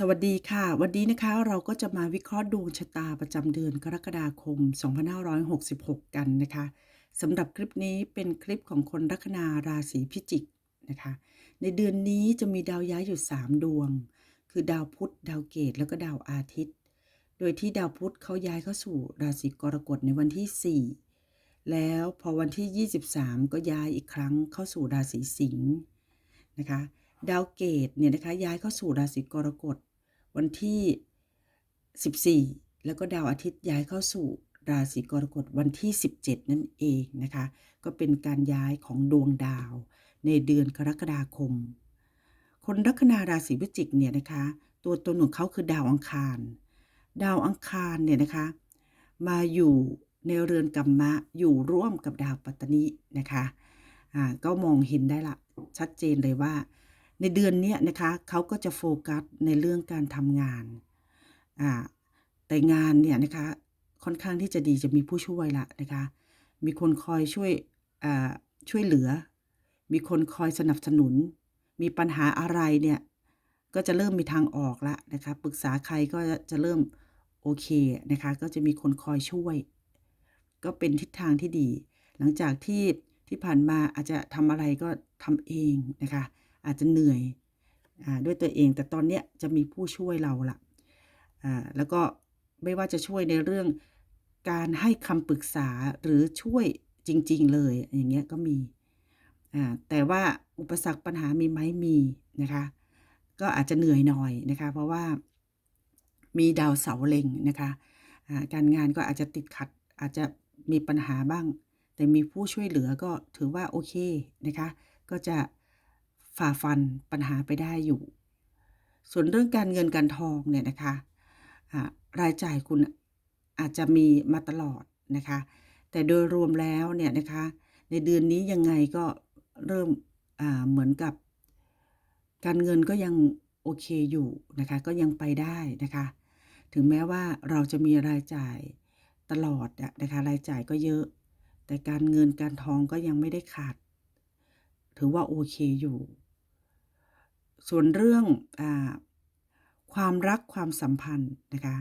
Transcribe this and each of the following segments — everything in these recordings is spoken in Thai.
สวัสดีค่ะ วันนี้นะคะเราก็จะมาวิเคราะห์ดวงชะตาประจำเดือนกรกฎาคม 2566 กันนะคะสำหรับคลิปนี้เป็นคลิปของคนลัคนาราศีพิจิกนะคะ ในเดือนนี้จะมีดาวย้ายอยู่ 3 ดวง คือดาวพุธดาวเกตแล้วก็ดาวอาทิตย์ โดยที่ดาวพุธเขาย้ายเข้าสู่ราศีกรกฎในวันที่ 4 แล้วพอวันที่ 23 ก็ย้ายอีกครั้งเข้าสู่ราศีสิงห์นะคะดาวเกตเนี่ยนะคะย้ายเข้าสู่ราศีกรกฎ วันที่ 14 แล้วก็ดาวอาทิตย์ย้ายเข้าสู่ราศีกรกฎวันที่ 17 นั่นเองนะคะ ก็เป็นการย้ายของดวงดาวในเดือนกรกฎาคม คนลัคนาราศีพิจิกเนี่ยนะคะ ตัวตนของเขาคือดาวอังคาร ดาวอังคารเนี่ยนะคะ มาอยู่ในเรือนกัมมะอยู่ร่วมกับดาวปัตตนินะคะ อ่า ก็มองเห็นได้ละชัดเจนเลยว่า ในเดือนนี้นะคะเขาก็จะโฟกัสในเรื่องการทำงานอ่าแต่งานเนี่ยนะคะค่อนข้างที่จะดีจะมีผู้ช่วยละนะคะมีคนคอยช่วยอ่าช่วยเหลือ มีคนคอยสนับสนุน มีปัญหาอะไรเนี่ยก็จะเริ่มมีทางออกละนะคะปรึกษาใครก็จะเริ่มโอเคนะคะก็จะมีคนคอยช่วย ก็เป็นทิศทางที่ดี หลังจากที่ที่ผ่านมาอาจจะทำอะไรก็ทำเองนะคะ อาจจะเหนื่อยอด้วยตัวเอง แต่ตอนเนี้ยจะมีผู้ช่วยเราละอ่าแล้วก็ไม่ว่าจะช่วยในเรื่องการให้คำปรึกษาหรือช่วยจริง ๆ เลย อย่างเงี้ยก็มีอ่าแต่ว่าอุปสรรคปัญหามีไหมมีนะคะ ก็อาจจะเหนื่อยหน่อยนะคะ เพราะว่ามีดาวเสาเล็งนะคะอ่าการงานก็อาจจะติดขัดอาจจะมีปัญหาบ้าง แต่มีผู้ช่วยเหลือก็ถือว่าโอเคนะคะ ก็จะ ฝ่าฟันปัญหาไปได้อยู่ ส่วนเรื่องการเงินการทองเนี่ยนะคะอ่ารายจ่ายคุณอาจจะมีมาตลอดนะคะ แต่โดยรวมแล้วเนี่ยนะคะ ในเดือนนี้ยังไงก็เริ่มเหมือนกับ การเงินก็ยังโอเคอยู่นะคะ ก็ยังไปได้นะคะ ถึงแม้ว่าเราจะมีรายจ่ายตลอดนะคะ รายจ่ายก็เยอะ แต่การเงินการทองก็ยังไม่ได้ขาด ถือว่าโอเคอยู่ ส่วนเรื่องอความรักความสัมพันธ์นะคะ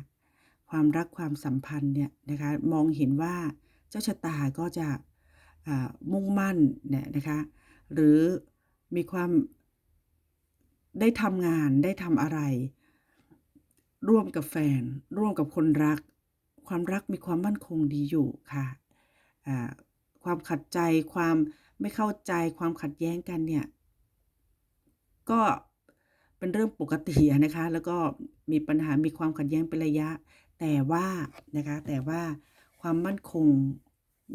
ความรักความสัมพันธ์เนี่ยนะคะมองเห็นว่าเจ้าชะตาก็จะมุ่งมั่นเนี่ยนะคะหรือมีความได้ทำงานได้ทำอะไร ร่วมกับแฟน ร่วมกับคนรัก ความรักมีความมั่นคงดีอยู่ค่ะความขัดใจความไม่เข้าใจความขัดแย้งกันเนี่ยก็ เป็นเรื่องปกตินะคะ แล้วก็มีปัญหามีความขัดแย้งเป็นระยะ แต่ว่านะคะแต่ว่าความมั่นคง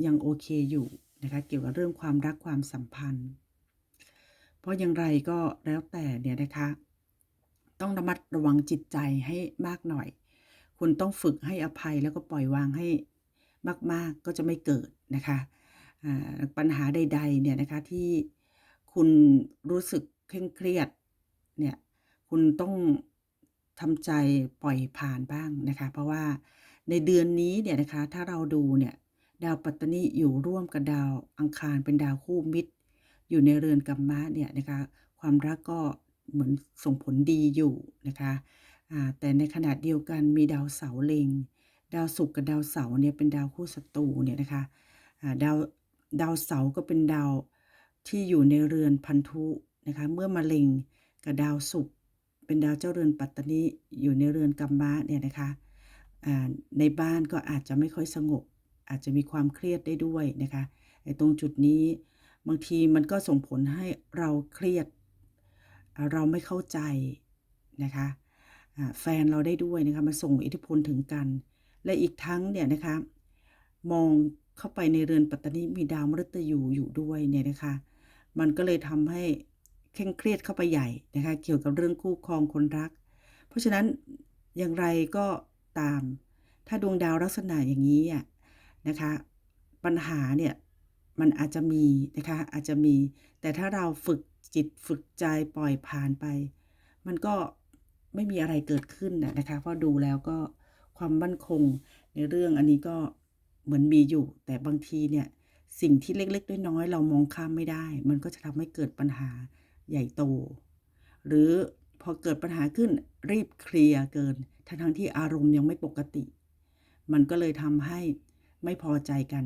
ยังโอเคอยู่นะคะเกี่ยวกับเรื่องความรักความสัมพันธ์ เพราะอย่างไรก็แล้วแต่เนี่ยนะคะต้องระมัดระวังจิตใจให้มากหน่อย คุณต้องฝึกให้อภัยแล้วก็ปล่อยวางให้มาก ๆ ก็จะไม่เกิดนะคะปัญหาใด ๆ เนี่ยนะคะที่คุณรู้สึกเคร่งเครียดเนี่ย คุณต้องทำใจปล่อยผ่านบ้างนะคะ เพราะว่าในเดือนนี้เนี่ยนะคะ ถ้าเราดูเนี่ยดาวปัตตานิอยู่ร่วมกับดาวอังคารเป็นดาวคู่มิตร อยู่ในเรือนกัมมะเนี่ยนะคะ ความรักก็เหมือนส่งผลดีอยู่นะคะแต่ในขณะเดียวกันมีดาวเสาเล็ง ดาวศุกร์กับดาวเสาเนี่ยเป็นดาวคู่ศัตรูเนี่ยนะคะดาวดาวเสาก็เป็นดาวที่อยู่ในเรือนพันธุนะคะ เมื่อมาเล็งกับดาวศุกร์ เป็นดาวเจ้าเรือนปัตตนิอยู่ในเรือนกัมมะเนี่ยนะคะในบ้านก็อาจจะไม่ค่อยสงบ อาจจะมีความเครียดได้ด้วยนะคะไอ้ตรงจุดนี้บางทีมันก็ส่งผลให้เราเครียด เราไม่เข้าใจนะคะแฟนเราได้ด้วยนะคะมาส่งอิทธิพลถึงกัน และอีกทั้งเนี่ยนะคะมองเข้าไปในเรือนปัตตนิมีดาวมฤตยูอยู่ด้วยเนี่ยนะคะ มันก็เลยทำให้ เคร่งเครียดเข้าไปใหญ่นะคะเกี่ยวกับเรื่องคู่ครองคนรัก เพราะฉะนั้นอย่างไรก็ตาม ถ้าดวงดาวลักษณะอย่างนี้อะนะคะ ปัญหาเนี่ยมันอาจจะมีนะคะอาจจะมี แต่ถ้าเราฝึกจิตฝึกใจปล่อยผ่านไป มันก็ไม่มีอะไรเกิดขึ้นนะคะเพราะดูแล้วก็ความมั่นคงในเรื่องอันนี้ก็เหมือนมีอยู่ แต่บางทีเนี่ยสิ่งที่เล็กๆน้อยๆเรามองข้ามไม่ได้ มันก็จะทำให้เกิดปัญหา ใหญ่โต หรือพอเกิดปัญหาขึ้นรีบเคลียร์เกิน ทั้งทั้งที่อารมณ์ยังไม่ปกติ มันก็เลยทำให้ไม่พอใจกัน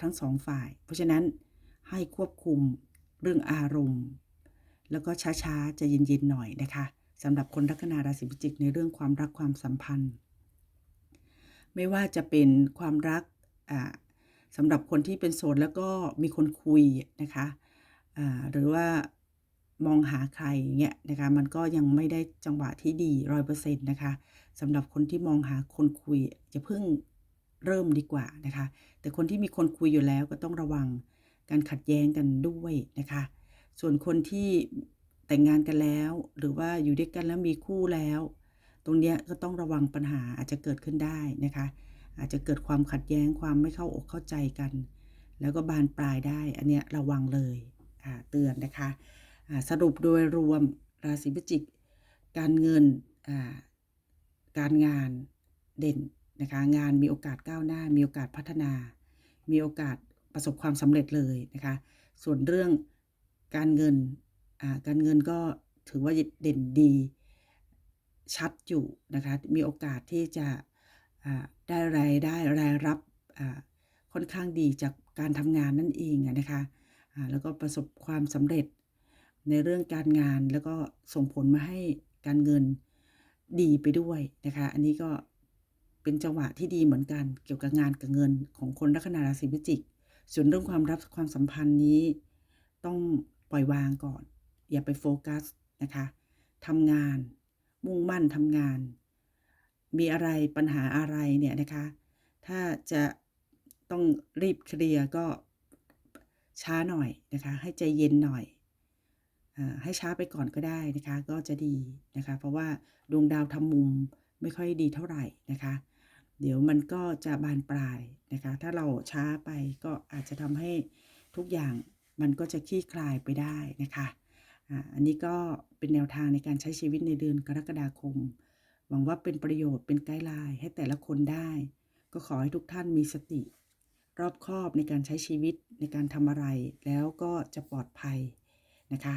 ทั้งสองฝ่าย เพราะฉะนั้นให้ควบคุมเรื่องอารมณ์ แล้วก็ช้าๆจะเย็นๆหน่อยนะคะสำหรับคนลัคนาราศีพิจิกในเรื่องความรักความสัมพันธ์ ไม่ว่าจะเป็นความรักสำหรับคนที่เป็นโสดแล้วก็มีคนคุยนะคะหรือว่า มองหาใครเงี้ยนะคะมันก็ยังไม่ได้จังหวะที่ดีร้อยเปอร์เซ็นต์นะคะสำหรับคนที่มองหาคนคุยจะเพิ่งเริ่มดีกว่านะคะ แต่คนที่มีคนคุยอยู่แล้วก็ต้องระวังการขัดแย้งกันด้วยนะคะ ส่วนคนที่แต่งงานกันแล้ว หรือว่าอยู่ด้วยกันแล้วมีคู่แล้ว ตรงเนี้ยก็ต้องระวังปัญหาอาจจะเกิดขึ้นได้นะคะ อาจจะเกิดความขัดแย้งความไม่เข้าอกเข้าใจกัน แล้วก็บานปลายได้ อันเนี้ยระวังเลยเตือนนะคะ สรุปโดยรวมราศีพิจิก การเงินการงานเด่นนะคะงานมีโอกาสก้าวหน้า มีโอกาสพัฒนา มีโอกาสประสบความสำเร็จเลยนะคะส่วนเรื่องการเงินการเงินก็ถือว่าเด่นดีชัดอยู่นะคะมีโอกาสที่จะได้รายได้รายรับค่อนข้างดีจากการทำงานนั่นเองนะคะแล้วก็ประสบความสำเร็จ ในเรื่องการงานแล้วก็ส่งผลมาให้การเงินดีไปด้วยนะคะ อันนี้ก็เป็นจังหวะที่ดีเหมือนกันเกี่ยวกับงานกับเงินของคนลัคนาราศีพิจิก ส่วนเรื่องความรักความสัมพันธ์นี้ ต้องปล่อยวางก่อน อย่าไปโฟกัสนะคะทำงาน มุ่งมั่นทำงาน มีอะไรปัญหาอะไรเนี่ยนะคะ ถ้าจะต้องรีบเคลียร์ก็ช้าหน่อยนะคะ ให้ใจเย็นหน่อย ให้ช้าไปก่อนก็ได้นะคะ ก็จะดีนะคะ เพราะว่าดวงดาวทำมุมไม่ค่อยดีเท่าไหร่นะคะ เดี๋ยวมันก็จะบานปลายนะคะ ถ้าเราช้าไปก็อาจจะทำให้ทุกอย่างมันก็จะคลี่คลายไปได้นะคะอันนี้ก็เป็นแนวทางในการใช้ชีวิตในเดือนกรกฎาคม หวังว่าเป็นประโยชน์เป็นไกด์ไลน์ให้แต่ละคนได้ ก็ขอให้ทุกท่านมีสติ รอบคอบในการใช้ชีวิตในการทำอะไร แล้วก็จะปลอดภัยนะคะ